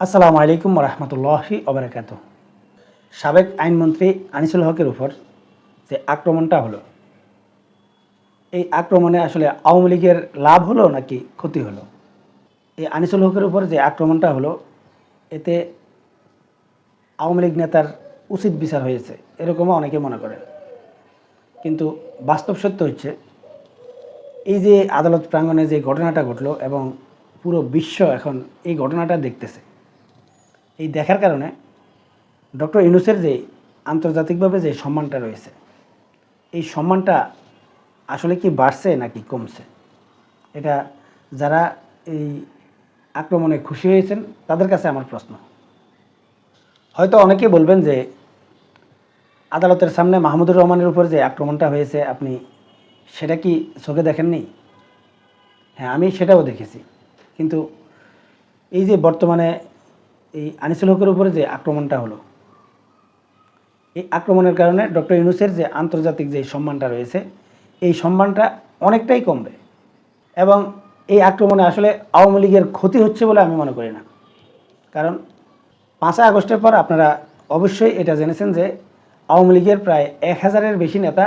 আসসালামু আলাইকুম রহমতুল্লাহি ওবরাকাত সাবেক আইনমন্ত্রী আনিসুল হকের উপর যে আক্রমণটা হলো, এই আক্রমণে আসলে আওয়ামী লীগের লাভ হলো নাকি ক্ষতি হলো? এই আনিসুল হকের উপর যে আক্রমণটা হলো, এতে আওয়ামী লীগ নেতার উচিত বিচার হয়েছে, এরকমও অনেকে মনে করেন। কিন্তু বাস্তব সত্য হচ্ছে, এই যে আদালত প্রাঙ্গণে যে ঘটনাটা ঘটলো এবং পুরো বিশ্ব এখন এই ঘটনাটা দেখতেছে এই দেখার কারণে ডক্টর ইউনুসের যে আন্তর্জাতিকভাবে যে সম্মানটা রয়েছে, এই সম্মানটা আসলে কি বাড়ছে নাকি কমছে? এটা যারা এই আক্রমণে খুশি হয়েছেন, তাদের কাছে আমার প্রশ্ন। হয়তো অনেকে বলবেন যে আদালতের সামনে মাহমুদুর রহমানের উপর যে আক্রমণটা হয়েছে, আপনি সেটা কি চোখে দেখেননি? হ্যাঁ আমি সেটাও দেখেছি। কিন্তু এই যে বর্তমানে এই আনিসুল হকের উপরে যে আক্রমণটা হলো, এই আক্রমণের কারণে ডক্টর ইউনুসের যে আন্তর্জাতিক যে সম্মানটা রয়েছে, এই সম্মানটা অনেকটাই কমবে এবং এই আক্রমণে আসলে আওয়ামী লীগের ক্ষতি হচ্ছে বলে আমি মনে করি না। কারণ পাঁচই আগস্টের পর আপনারা অবশ্যই এটা জেনেছেন যে আওয়ামী লীগের প্রায় এক হাজারের বেশি নেতা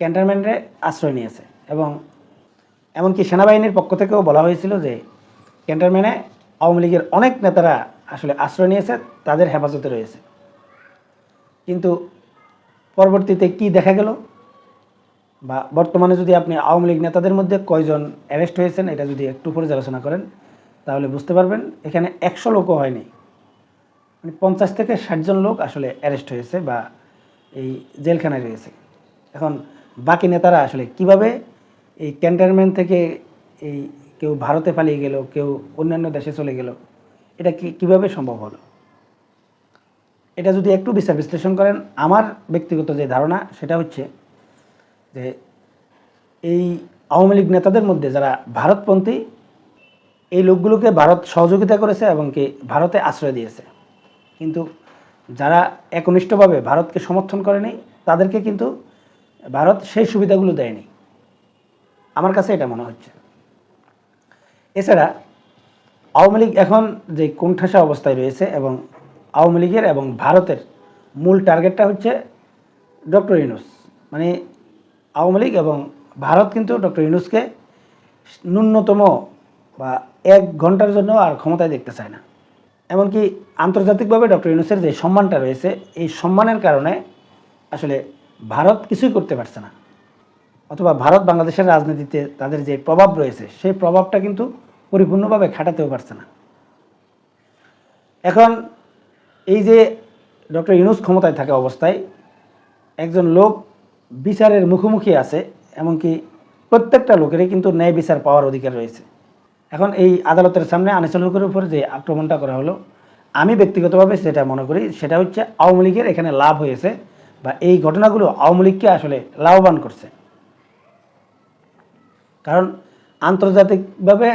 ক্যান্টনমেন্টে আশ্রয় নিয়েছে এবং এমনকি সেনাবাহিনীর পক্ষ থেকেও বলা হয়েছিল যে ক্যান্টনমেন্টে আওয়ামী লীগের অনেক নেতারা আসলে আশ্রয় নিয়েছে, তাদের হেফাজতে রয়েছে। কিন্তু পরবর্তীতে কি দেখা গেল? বা বর্তমানে যদি আপনি আওয়ামী লীগ নেতাদের মধ্যে কয়জন অ্যারেস্ট হয়েছেন, এটা যদি একটু পর্যালোচনা করেন, তাহলে বুঝতে পারবেন এখানে একশো লোকও হয়নি। মানে পঞ্চাশ থেকে ষাটজন লোক আসলে অ্যারেস্ট হয়েছে বা এই জেলখানায় রয়েছে। এখন বাকি নেতারা আসলে কীভাবে এই ক্যান্টনমেন্ট থেকে এই কেউ ভারতে পালিয়ে গেল, কেউ অন্যান্য দেশে চলে গেল, এটা কি, কীভাবে সম্ভব হলো? এটা যদি একটু বিচার বিশ্লেষণ করেন, আমার ব্যক্তিগত যে ধারণা সেটা হচ্ছে যে এই আওয়ামী লীগ নেতাদের মধ্যে যারা ভারতপন্থী, এই লোকগুলোকে ভারত সহযোগিতা করেছে এবং কি ভারতে আশ্রয় দিয়েছে। কিন্তু যারা একনিষ্ঠভাবে ভারতকে সমর্থন করেনি, তাদেরকে কিন্তু ভারত সেই সুবিধাগুলো দেয়নি। আমার কাছে এটা মনে হচ্ছে। এছাড়া আওয়ামী লীগ এখন যে কোণঠাসা অবস্থায় রয়েছে এবং আওয়ামী লীগের এবং ভারতের মূল টার্গেটটা হচ্ছে ডক্টর ইউনুস। মানে আওয়ামী লীগ এবং ভারত কিন্তু ডক্টর ইউনুসকে ন্যূনতম বা এক ঘণ্টার জন্য আর ক্ষমতায় দেখতে চায় না। এমনকি আন্তর্জাতিকভাবে ডক্টর ইউনুসের যে সম্মানটা রয়েছে, এই সম্মানের কারণে আসলে ভারত কিছুই করতে পারছে না। অথবা ভারত বাংলাদেশের রাজনীতিতে তাদের যে প্রভাব রয়েছে, সেই প্রভাবটা কিন্তু পরিপূর্ণভাবে খাটাতেও পারছে না। এখন এই যে ডক্টর ইউনুস ক্ষমতায় থাকা অবস্থায় একজন লোক বিচারের মুখোমুখি আছে, এমনকি প্রত্যেকটা লোকেরই কিন্তু ন্যায় বিচার পাওয়ার অধিকার রয়েছে। এখন এই আদালতের সামনে আনিসুল উপর যে আক্রমণটা করা হলো, আমি ব্যক্তিগতভাবে সেটা মনে করি, সেটা হচ্ছে আওয়ামী লীগের এখানে লাভ হয়েছে বা এই ঘটনাগুলো আওয়ামী লীগকে আসলে লাভবান করছে। কারণ আন্তর্জাতিকভাবে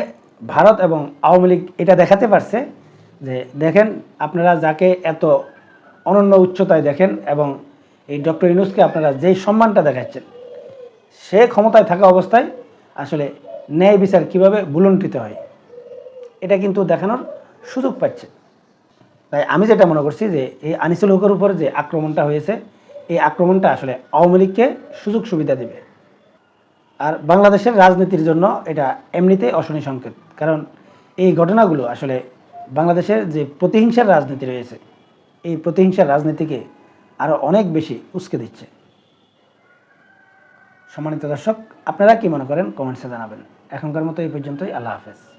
ভারত এবং আওয়ামী লীগ এটা দেখাতে পারছে যে দেখেন আপনারা যাকে এত অনন্য উচ্চতায় দেখেন এবং এই ডক্টর ইনুসকে আপনারা যেই সম্মানটা দেখাচ্ছেন, সে ক্ষমতায় থাকা অবস্থায় আসলে ন্যায় বিচার কীভাবে বুলন্টিত হয়, এটা কিন্তু দেখানোর সুযোগ পাচ্ছে। তাই আমি যেটা মনে করছি যে এই আনিসুল হকের উপর যে আক্রমণটা হয়েছে, এই আক্রমণটা আসলে আওয়ামী লীগকে সুযোগ সুবিধা দেবে। আর বাংলাদেশের রাজনীতির জন্য এটা এমনিতে অশনি সংকেত। কারণ এই ঘটনাগুলো আসলে বাংলাদেশের যে প্রতিহিংসার রাজনীতি রয়েছে, এই প্রতিহিংসার রাজনীতিকে আরও অনেক বেশি উস্কে দিচ্ছে। সম্মানিত দর্শক, আপনারা কি মনে করেন? কমেন্টসে জানাবেন। এখনকার মতো এই পর্যন্তই। আল্লাহ হাফেজ।